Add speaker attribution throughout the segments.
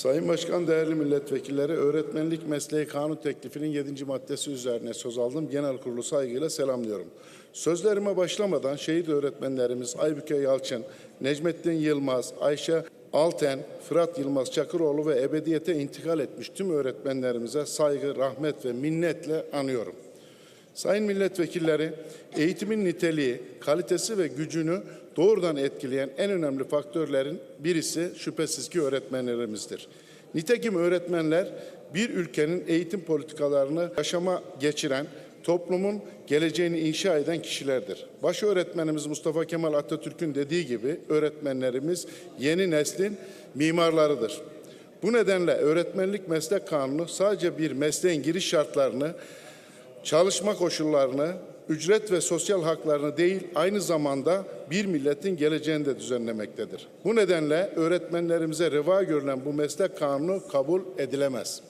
Speaker 1: Sayın Başkan, değerli milletvekilleri, öğretmenlik mesleği kanun teklifinin 7. maddesi üzerine söz aldım. Genel kurulu saygıyla selamlıyorum. Sözlerime başlamadan şehit öğretmenlerimiz Aybüke Yalçın, Necmettin Yılmaz, Ayşe Alten, Fırat Yılmaz Çakıroğlu ve ebediyete intikal etmiş tüm öğretmenlerimize saygı, rahmet ve minnetle anıyorum. Sayın milletvekilleri, eğitimin niteliği, kalitesi ve gücünü doğrudan etkileyen en önemli faktörlerin birisi şüphesiz ki öğretmenlerimizdir. Nitekim öğretmenler bir ülkenin eğitim politikalarını yaşama geçiren, toplumun geleceğini inşa eden kişilerdir. Baş öğretmenimiz Mustafa Kemal Atatürk'ün dediği gibi öğretmenlerimiz yeni neslin mimarlarıdır. Bu nedenle öğretmenlik meslek kanunu sadece bir mesleğin giriş şartlarını çalışma koşullarını, ücret ve sosyal haklarını değil, aynı zamanda bir milletin geleceğini de düzenlemektedir. Bu nedenle öğretmenlerimize reva görülen bu meslek kanunu kabul edilemez.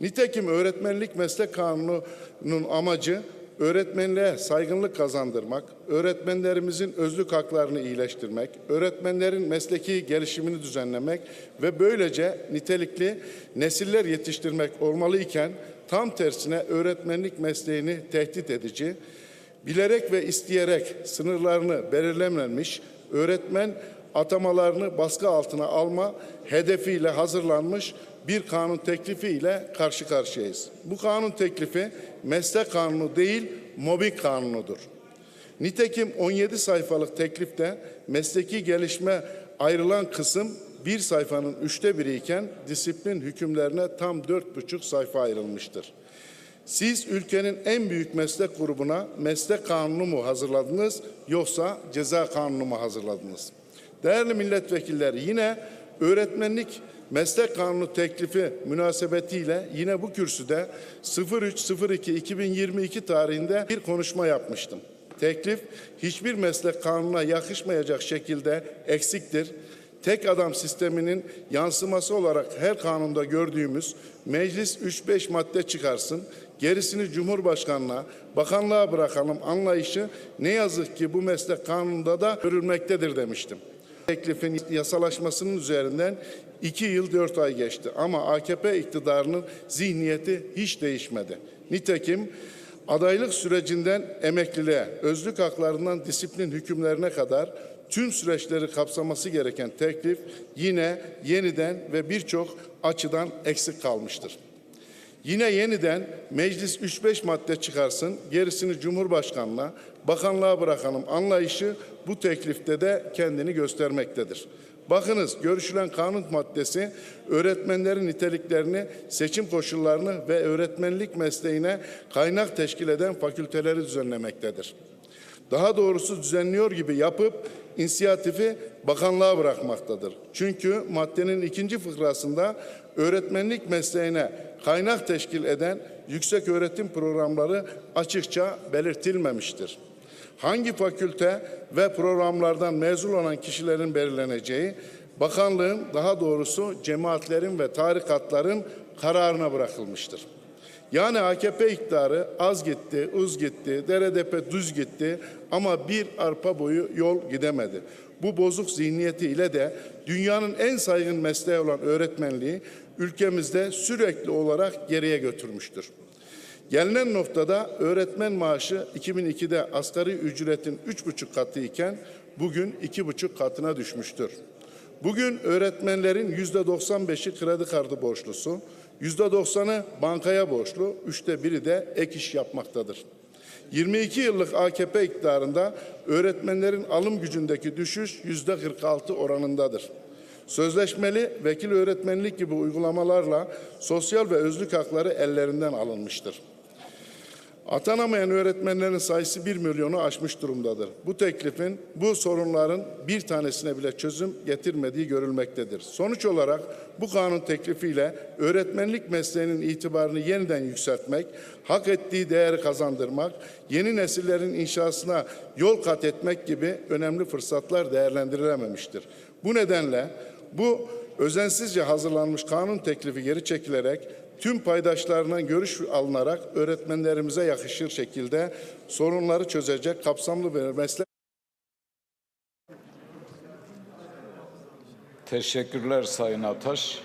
Speaker 1: Nitekim öğretmenlik meslek kanununun amacı öğretmenliğe saygınlık kazandırmak, öğretmenlerimizin özlük haklarını iyileştirmek, öğretmenlerin mesleki gelişimini düzenlemek ve böylece nitelikli nesiller yetiştirmek olmalı iken tam tersine öğretmenlik mesleğini tehdit edici, bilerek ve isteyerek sınırlarını belirlememiş, öğretmen atamalarını baskı altına alma hedefiyle hazırlanmış bir kanun teklifi ile karşı karşıyayız. Bu kanun teklifi meslek kanunu değil, mobbing kanunudur. Nitekim 17 sayfalık teklifte mesleki gelişme ayrılan kısım bir sayfanın üçte biri iken disiplin hükümlerine tam dört buçuk sayfa ayrılmıştır. Siz ülkenin en büyük meslek grubuna meslek kanunu mu hazırladınız yoksa ceza kanunu mu hazırladınız? Değerli milletvekilleri yine öğretmenlik meslek kanunu teklifi münasebetiyle yine bu kürsüde 03.02.2022 tarihinde bir konuşma yapmıştım. Teklif hiçbir meslek kanununa yakışmayacak şekilde eksiktir. Tek adam sisteminin yansıması olarak her kanunda gördüğümüz meclis 3-5 madde çıkarsın, gerisini Cumhurbaşkanlığa, bakanlığa bırakalım anlayışı ne yazık ki bu meslek kanununda da görülmektedir demiştim. Teklifin yasalaşmasının üzerinden iki yıl dört ay geçti ama AKP iktidarının zihniyeti hiç değişmedi. Nitekim adaylık sürecinden emekliliğe, özlük haklarından disiplin hükümlerine kadar tüm süreçleri kapsaması gereken teklif yine yeniden ve birçok açıdan eksik kalmıştır. Yine yeniden meclis 3-5 madde çıkarsın, gerisini Cumhurbaşkanlığa, bakanlığa bırakalım anlayışı bu teklifte de kendini göstermektedir. Bakınız görüşülen kanun maddesi öğretmenlerin niteliklerini, seçim koşullarını ve öğretmenlik mesleğine kaynak teşkil eden fakülteleri düzenlemektedir. Daha doğrusu düzenliyor gibi yapıp inisiyatifi bakanlığa bırakmaktadır. Çünkü maddenin ikinci fıkrasında öğretmenlik mesleğine kaynak teşkil eden yüksek öğretim programları açıkça belirtilmemiştir. Hangi fakülte ve programlardan mezun olan kişilerin belirleneceği bakanlığın daha doğrusu cemaatlerin ve tarikatların kararına bırakılmıştır. Yani AKP iktidarı az gitti, uz gitti, deredepe düz gitti ama bir arpa boyu yol gidemedi. Bu bozuk zihniyetiyle de dünyanın en saygın mesleği olan öğretmenliği ülkemizde sürekli olarak geriye götürmüştür. Gelinen noktada öğretmen maaşı 2002'de asgari ücretin 3,5 katı iken bugün 2,5 katına düşmüştür. Bugün öğretmenlerin yüzde 95'i kredi kartı borçlusu, yüzde 90'ı bankaya borçlu, üçte biri de ek iş yapmaktadır. 22 yıllık AKP iktidarında öğretmenlerin alım gücündeki düşüş yüzde 46 oranındadır. Sözleşmeli vekil öğretmenlik gibi uygulamalarla sosyal ve özlük hakları ellerinden alınmıştır. Atanamayan öğretmenlerin sayısı 1 milyonu aşmış durumdadır. Bu teklifin bu sorunların bir tanesine bile çözüm getirmediği görülmektedir. Sonuç olarak bu kanun teklifiyle öğretmenlik mesleğinin itibarını yeniden yükseltmek, hak ettiği değeri kazandırmak, yeni nesillerin inşasına yol kat etmek gibi önemli fırsatlar değerlendirilememiştir. Bu nedenle bu özensizce hazırlanmış kanun teklifi geri çekilerek tüm paydaşlarından görüş alınarak öğretmenlerimize yakışır şekilde sorunları çözecek kapsamlı bir meslek
Speaker 2: Teşekkürler Sayın Ataş.